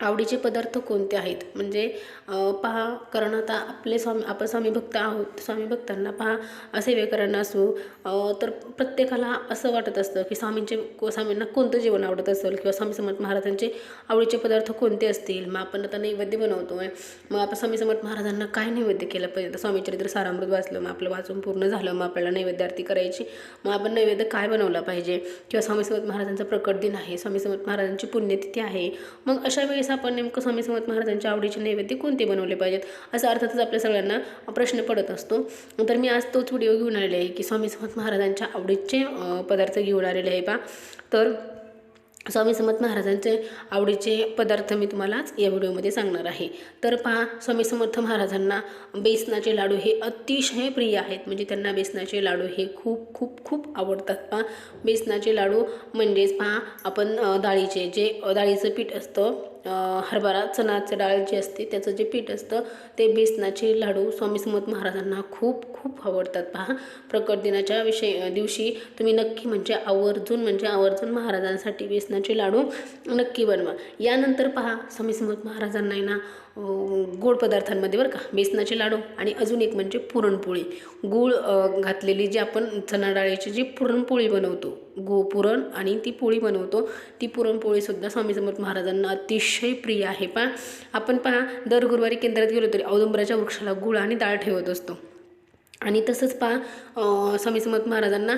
आवडीचे पदार्थ कोणते आहेत? म्हणजे पहा कारण आता आपले स्वामी आपण स्वामी भक्त आहोत स्वामी भक्तांना पहा सेवेकरांना असो तर प्रत्येकाला असं वाटत असतं की स्वामींचे को- स्वामींना कोणतं जेवण आवडत असेल किंवा स्वामी समर्थ महाराजांचे आवडीचे पदार्थ कोणते असतील? मग आपण आता नैवेद्य बनवतो आहे मग आपण स्वामी समर्थ महाराजांना काय नैवेद्य केलं पाहिजे? स्वामी चरित्र सारामृत वाचलं मग आपलं वाचून पूर्ण झालं मग आपल्याला नैवेद्य आरती करायची. मग आपण नैवेद्य काय बनवला पाहिजे? किंवा स्वामी समर्थ महाराजांचा प्रकट दिन आहे स्वामी समर्थ महाराजांची पुण्यतिथी आहे. मग अशा वेळेस आपण नेमकं स्वामी समर्थ महाराजांच्या आवडीचे नैवेद्य कोणते बनवले पाहिजेत? असं अर्थातच आपल्या सगळ्यांना प्रश्न पडत असतो. तर मी आज तोच व्हिडिओ घेऊन आलेले आहे की स्वामी समर्थ महाराजांच्या आवडीचे पदार्थ घेऊन आलेले आहे पा तर स्वामी समर्थ महाराजांचे आवडीचे पदार्थ मी तुम्हालाच या व्हिडिओमध्ये सांगणार आहे. तर पहा स्वामी समर्थ महाराजांना बेसनाचे लाडू हे अतिशय प्रिय आहेत. म्हणजे त्यांना बेसनाचे लाडू हे खूप खूप खूप आवडतात पहा. बेसनाचे लाडू म्हणजेच पहा आपण डाळीचे जे डाळीचं पीठ असतं हरभरा चणाचं डाळ जी असते त्याचं जे पीठ असतं ते बेसनाचे लाडू स्वामी समर्थ महाराजांना खूप खूप आवडतात. पहा प्रकट दिनाच्या विषय दिवशी तुम्ही नक्की म्हणजे आवर्जून म्हणजे आवर्जून महाराजांसाठी बेसनाचे लाडू नक्की बनवा. यानंतर पहा स्वामी समर्थ महाराजांना आहे ना गोड पदार्थांमध्ये बरं का बेसनाचे लाडू आणि अजून एक म्हणजे पुरणपोळी. गूळ घातलेली जी आपण चणा डाळीची जी पुरणपोळी बनवतो गो पुरण आणि ती पोळी बनवतो. ती पुरणपोळीसुद्धा स्वामी समर्थ महाराजांना अतिशय प्रिय आहे. पहा आपण पहा दर गुरुवारी केंद्रात गेलो तरी औदुंबराच्या वृक्षाला गुळ आणि डाळ ठेवत असतो. आणि तसंच पहा स्वामी समर्थ महाराजांना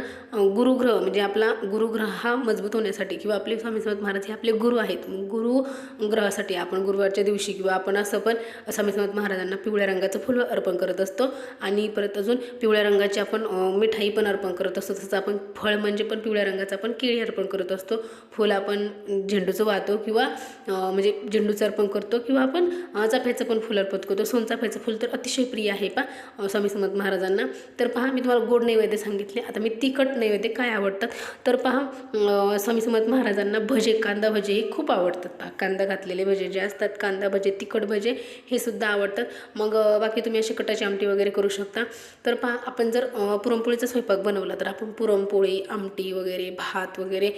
गुरुग्रह म्हणजे आपला गुरुग्रह हा मजबूत होण्यासाठी किंवा आपले स्वामी समर्थ महाराज हे आपले गुरु आहेत. गुरु ग्रहासाठी आपण गुरुवारच्या दिवशी किंवा आपण असं पण स्वामी समर्थ महाराजांना पिवळ्या रंगाचं फुलं अर्पण करत असतो. आणि परत अजून पिवळ्या रंगाची आपण मिठाई पण अर्पण करत असतो. तसंच आपण फळ म्हणजे पण पिवळ्या रंगाचं आपण केळी अर्पण करत असतो. फुल आपण झेंडूचं वाहतो किंवा म्हणजे झेंडूचं अर्पण करतो किंवा आपण चाफ्याचं पण फुल अर्पण करतो. सोनचाफ्याचं फुल तर अतिशय प्रिय आहे पा स्वामी समर्थ महाराजांना. तर पहा मी तुम्हाला गोड नैवेद्य सांगितले. आता मी तिखट नैवेद्य काय आवडतात? तर पहा स्वामी समर्थ महाराजांना भजे कांदा भजे हे खूप आवडतात. पहा कांदा घातलेले भजे जे असतात कांदा भजे तिखट भजे हे सुद्धा आवडतात. मग बाकी तुम्ही अशी कटाची आमटी वगैरे करू शकता. तर पहा आपण जर पुरणपोळीचा स्वयंपाक बनवला तर आपण पुरणपोळी आमटी वगैरे भात वगैरे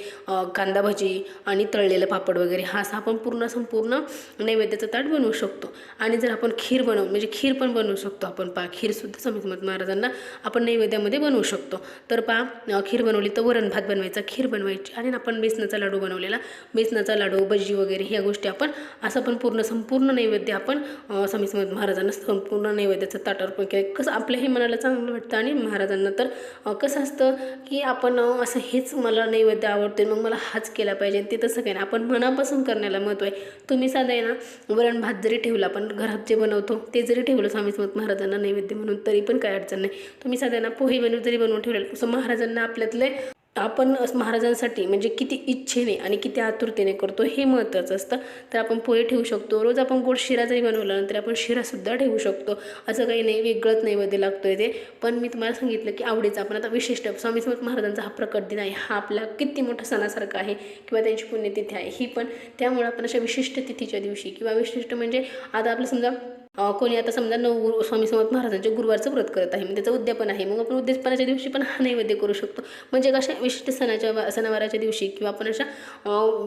कांदा भजी आणि तळलेलं पापड वगैरे हा असा आपण पूर्ण संपूर्ण नैवेद्याचं ताट बनवू शकतो. आणि जर आपण खीर बनवू म्हणजे खीर पण बनवू शकतो आपण. पहा खीरसुद्धा स्वामी महाराज महाराजांना आपण नैवेद्यामध्ये बनवू शकतो. तर पहा खीर बनवली तर वरण भात बनवायचा खीर बनवायची आणि आपण बेसनाचा लाडू बनवलेला. बेसनाचा लाडू भजी वगैरे ह्या गोष्टी आपण असं पण पूर्ण संपूर्ण नैवेद्य आपण स्वामी समर्थ महाराजांना संपूर्ण नैवेद्याचं ताट अर्पण केलं. कसं आपल्याही मनाला चांगलं वाटतं आणि महाराजांना तर कसं असतं की आपण असं हेच मला नैवेद्य आवडते मग मला हाच केला पाहिजे ते तसं काही नाही. आपण मनापासून करण्याला महत्त्व आहे. तुम्ही साधा आहे ना वरण भात जरी ठेवला आपण घरात जे बनवतो ते जरी ठेवलं स्वामी समर्थ महाराजांना नैवेद्य म्हणून तरी पण काय अडचण नाही. तुम्ही साध्यांना पोहे बनवून जरी बनवून ठेवलेलं असं महाराजांना आपल्यातले आपण महाराजांसाठी म्हणजे किती इच्छेने आणि किती आतुरतेने करतो हे महत्त्वाचं असतं. तर आपण पोहे ठेवू शकतो. रोज आपण गोड शिरा जरी बनवला नंतर आपण शिरासुद्धा ठेवू शकतो. असं काही नाही वेगळंच नैवेद्य लागतो आहे ते. पण मी तुम्हाला सांगितलं की आवडीचं आपण आता विशिष्ट स्वामी समर्थ महाराजांचा हा प्रकट दिन आहे. हा आपला किती मोठा सणासारखा आहे किंवा त्यांची पुण्यतिथी आहे ही पण. त्यामुळे आपण अशा विशिष्ट तिथीच्या दिवशी किंवा विशिष्ट म्हणजे आता आपलं समजा कोणी आता समजा नऊ गुरु स्वामी समर्थ महाराजांचे गुरुवारचं व्रत करत आहे मग त्याचं उद्यापन आहे मग आपण उद्यापनाच्या दिवशी पण हा नैवेद्य करू शकतो. म्हणजे कशा विशिष्ट सणाच्या सणावाराच्या दिवशी किंवा आपण अशा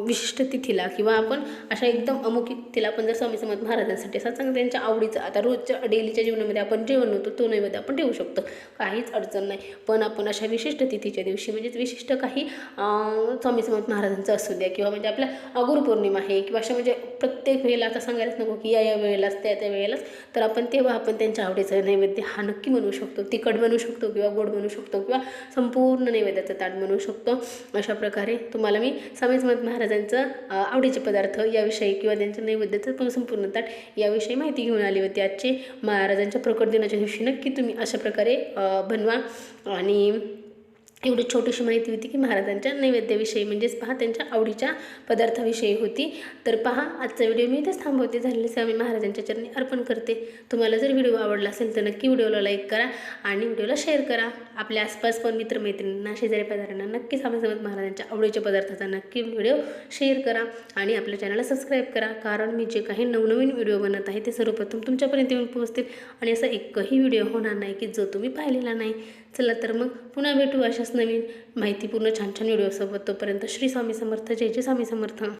विशिष्ट तिथीला किंवा आपण अशा एकदम अमुक तिथीला आपण जर स्वामी समर्थ महाराजांसाठी असा चांगला त्यांच्या आवडीचा आता रोजच्या डेलीच्या जीवनामध्ये आपण जेवण होतो तो नैवेद्य आपण ठेवू शकतो. काहीच अडचण नाही. पण आपण अशा विशिष्ट तिथीच्या दिवशी म्हणजेच विशिष्ट काही स्वामी समर्थ महाराजांचं असू द्या किंवा म्हणजे आपल्या गुरुपौर्णिमा आहे किंवा अशा म्हणजे प्रत्येक वेळेला आता सांगायलाच नको की या या वेळेलाच त्या त्या वेळेला केलंच तर आपण तेव्हा आपण त्यांच्या आवडीचं नैवेद्य हा नक्की बनवू शकतो. तिखट बनवू शकतो किंवा गोड बनवू शकतो किंवा संपूर्ण नैवेद्याचं ताट बनवू शकतो. अशा प्रकारे तुम्हाला मी स्वामी समर्थ महाराजांचं आवडीचे पदार्थ याविषयी किंवा त्यांच्या नैवेद्याचं पण संपूर्ण ताट याविषयी माहिती घेऊन आली होती. आजची महाराजांच्या प्रकट दिनाच्या दिवशी नक्की तुम्ही अशा प्रकारे बनवा आणि एवढी छोटीशी माहिती होती की महाराजांच्या नैवेद्याविषयी म्हणजेच पहा त्यांच्या आवडीच्या पदार्थाविषयी होती. तर पहा आजचा व्हिडिओ मी इथेच थांबवते. झालेले स्वामी महाराजांच्या चरणी अर्पण करते. तुम्हाला जर व्हिडिओ आवडला असेल तर नक्की व्हिडिओला लाईक करा आणि व्हिडिओला शेअर करा. आपल्या आसपास पण मित्रमैत्रिणींना शेजारी पाजाऱ्यांना नक्की स्वामी महाराजांच्या आवडीच्या पदार्थाचा नक्की व्हिडिओ शेअर करा आणि आपल्या चॅनलला सबस्क्राईब करा. कारण मी जे काही नवनवीन व्हिडिओ बनत आहे ते सर्वप्रथम तुमच्यापर्यंत येऊन पोहोचतील आणि असा एकही व्हिडिओ होणार नाही की जो तुम्ही पाहिलेला नाही. चला तर मग पुन्हा भेटू अशाच नवीन माहितीपूर्ण छान छान व्हिडिओसोबत तोपर्यंत श्री स्वामी समर्थ जय जय स्वामी समर्थ.